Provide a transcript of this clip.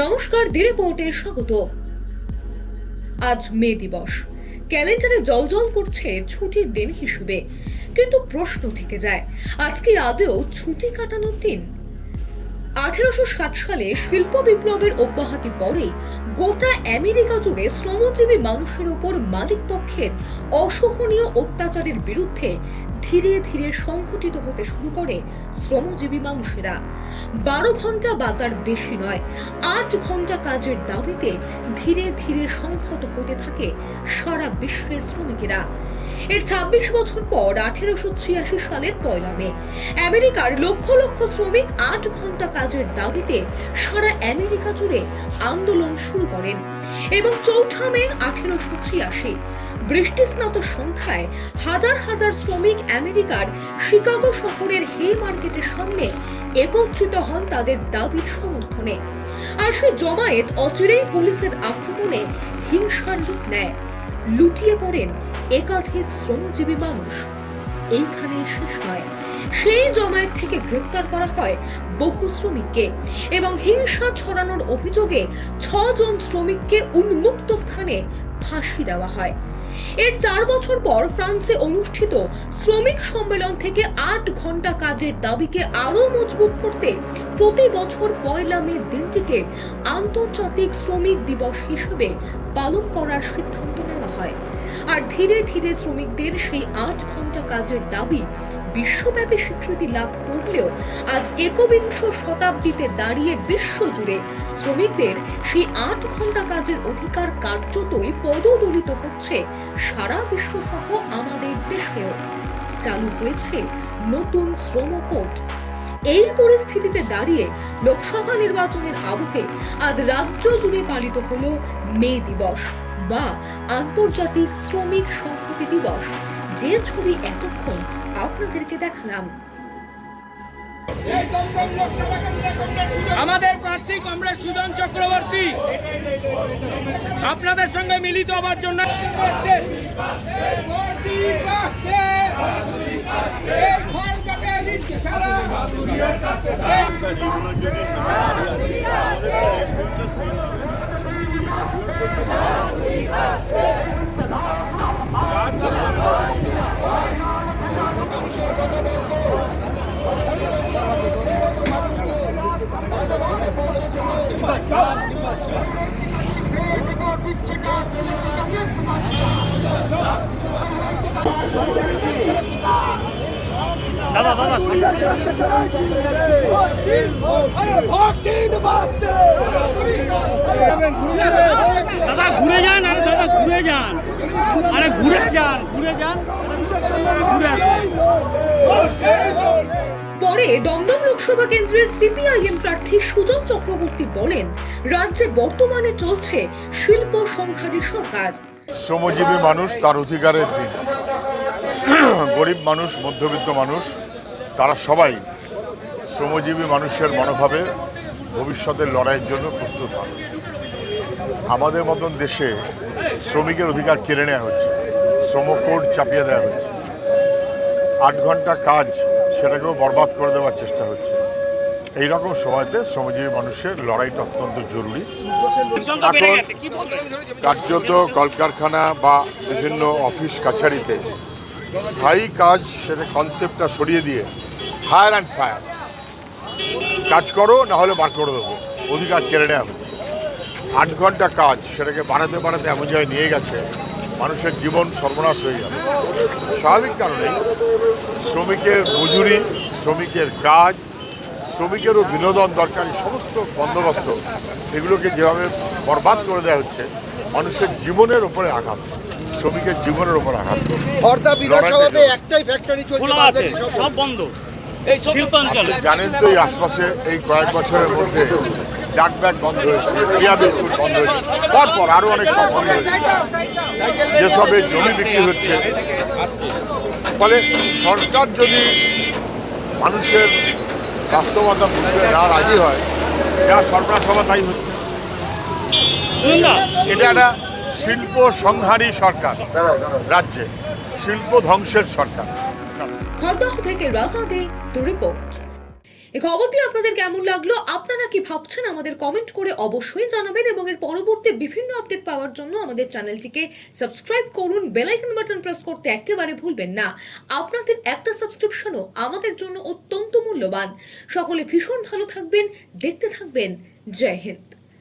নমস্কার দি রিপোর্টে স্বাগত। আজ মে দিবস। ক্যালেন্ডারে জলজল করছে ছুটির দিন হিসেবে। কিন্তু প্রশ্ন থেকে যায়, আজকে আদৌ ছুটি কাটানোর দিন? আঠেরোশো ষাট সালে শিল্প বিপ্লবের অব্যাহতি পরেই গোটা আমেরিকা জুড়ে শ্রমজীবী মানুষের ওপর মালিক পক্ষের অসহনীয় অত্যাচারের বিরুদ্ধে ধীরে ধীরে সংঘটিত হতে শুরু করে শ্রমজীবী মানুষেরা। বারো ঘণ্টা বা তার বেশি নয়, আট ঘণ্টা কাজের দাবিতে ধীরে ধীরে সংহত হতে থাকে সারা বিশ্বের শ্রমিকেরা। এর ছাব্বিশ বছর পর আঠেরোশো ছিয়াশি সালের পয়লা মে, আমেরিকার লক্ষ লক্ষ শ্রমিক আট ঘণ্টা কাজের দাবিতে সারা আমেরিকা জুড়ে আন্দোলন শুরু করেন এবং চৌঠা মে আঠেরোশো ছিয়াশি, বৃষ্টিস্নাত সন্ধ্যায় হাজার হাজার শ্রমিক আমেরিকার শিকাগো শহরের হে মার্কেটের সামনে একত্রিত হন তাদের দাবির সমর্থনে। আর সে জমায়েত অচিরেই পুলিশের আক্রমণে হিংসার রূপ নেয়। লুটিয়ে পড়েন একাধিক শ্রমজীবী মানুষ। এইখানে শেষ নয়। সেই জমায়েত থেকে গ্রেপ্তার করা হয় বহু শ্রমিককে এবং হিংসা ছড়ানোর অভিযোগে ছজন শ্রমিককে উন্মুক্ত স্থানে ফাঁসি দেওয়া হয়। এর চার বছর পর ফ্রান্সে অনুষ্ঠিত শ্রমিক সম্মেলন থেকে আট ঘণ্টা কাজের দাবিকে আরও মজবুত করতে প্রতি বছর পয়লা মে দিনটিকে আন্তর্জাতিক শ্রমিক দিবস হিসেবে পালন করার সিদ্ধান্ত নেওয়া হয়। আর ধীরে ধীরে শ্রমিকদের সেই আট ঘণ্টা কাজের দাবি বিশ্বব্যাপী স্বীকৃতি লাভ করলেও আজ একবিংশ শতাব্দীতে দাঁড়িয়ে বিশ্বজুড়ে শ্রমিকদের সেই আট ঘণ্টা কাজের অধিকার কার্যতই পদদলিত হচ্ছে সারা বিশ্ব সহ আমাদের দেশেও। চালু হয়েছে নতুন শ্রম কোড এই পরিস্থিতিতে দাঁড়িয়ে লোকসভা নির্বাচনের আবহে আজ রাজ্য জুড়ে পালিত হলো মে দিবস। বা আন্তর্জাতিক শ্রমিক সংহতি দিবস। যে ছবি এতক্ষণ আপনাদেরকে দেখালাম। আমাদের প্রার্থী কমরেড সুজন চক্রবর্তী। আপনাদের সঙ্গে মিলিত হবার জন্য Let's go. দাদা ঘুরে যান আরে দাদা ঘুরে যান। আরে ঘুরে যান ঘুরে যান। ঘুরে আসুন। পরে দমদম লোকসভা কেন্দ্রের সিপিআইএম প্রার্থী সুজন চক্রবর্তী বলেন রাজ্যে বর্তমানে চলছে শিল্প সংহারী সরকার। শ্রমজীবী মানুষ তার অধিকারের দিন। গরিব মানুষ মধ্যবিত্ত মানুষ তারা সবাই শ্রমজীবী মানুষের মনোভাবে ভবিষ্যতের লড়াইয়ের জন্য প্রস্তুত হন আমাদের মতন দেশে শ্রমিকের অধিকার কেড়ে নেওয়া হচ্ছে শ্রম কোড চাপিয়ে দেওয়া হচ্ছে। আট ঘণ্টা কাজ সেটাকেও বরবাদ করে দেওয়ার চেষ্টা হচ্ছে। এই রকম সময়তে শ্রমজীবী মানুষের লড়াইটা অত্যন্ত জরুরি। এখন- কার্যত কলকারখানা বা বিভিন্ন অফিস কাছারিতে স্থায়ী কাজ সেটা কনসেপ্টটা সরিয়ে দিয়ে ফায়ার অ্যান্ড ফায়ার কাজ করো না হলে বার করে দেবো। অধিকার কেড়ে নেওয়া হচ্ছে। আট ঘণ্টা কাজ, সেটাকে বাড়াতে বাড়াতে এমন জায়গায় নিয়ে গেছে, মানুষের জীবন সর্বনাশ হয়ে যাবে। স্বাভাবিক কারণে শ্রমিকের মজুরি, শ্রমিকের কাজ, শ্রমিকেরও বিনোদন দরকারি সমস্ত বন্দোবস্ত, এগুলোকে যেভাবে বরবাদ করে দেওয়া হচ্ছে, মানুষের জীবনের ওপরে আঘাত। শ্রমিকের জীবনের উপর আঘাত খর্দা বিধানসভাতে একটাই ফ্যাক্টরি চলছে সব বন্ধ। এই শিল্পাঞ্চলে। জানেন তো এই আশপাশে এই কয়েক বছরের মধ্যে ডাক ব্যাগ বন্ধ হয়েছে রিয়া বিস্কুট বন্ধ হয়েছে। পরপর আরও অনেক বন্ধ হয়েছে। যেসবে জমি বিক্রি হচ্ছে ফলে সরকার যদি মানুষের বাস্তবতা বুঝতে না রাজি হয় যা সরকার সভা তাই হচ্ছে। এটা একটা শিল্প সংহারী সরকার রাজ্যে, শিল্প ধ্বংসের সরকার। খড়দহ থেকে রাজা দে দ্য রিপোর্ট এই খবরটি আপনাদের কেমন লাগল? আপনারা কি ভাবছেন আমাদের কমেন্ট করে অবশ্যই জানাবেন এবং এর পরবর্তী বিভিন্ন আপডেট পাওয়ার জন্য আমাদের চ্যানেলটিকে সাবস্ক্রাইব করুন বেল আইকন বাটন প্রেস করতে একেবারে ভুলবেন না। আপনাদের একটা সাবস্ক্রিপশনও আমাদের জন্য অত্যন্ত মূল্যবান। সকলে ভীষণ ভালো থাকবেন, দেখতে থাকবেন। জয় হিন্দ।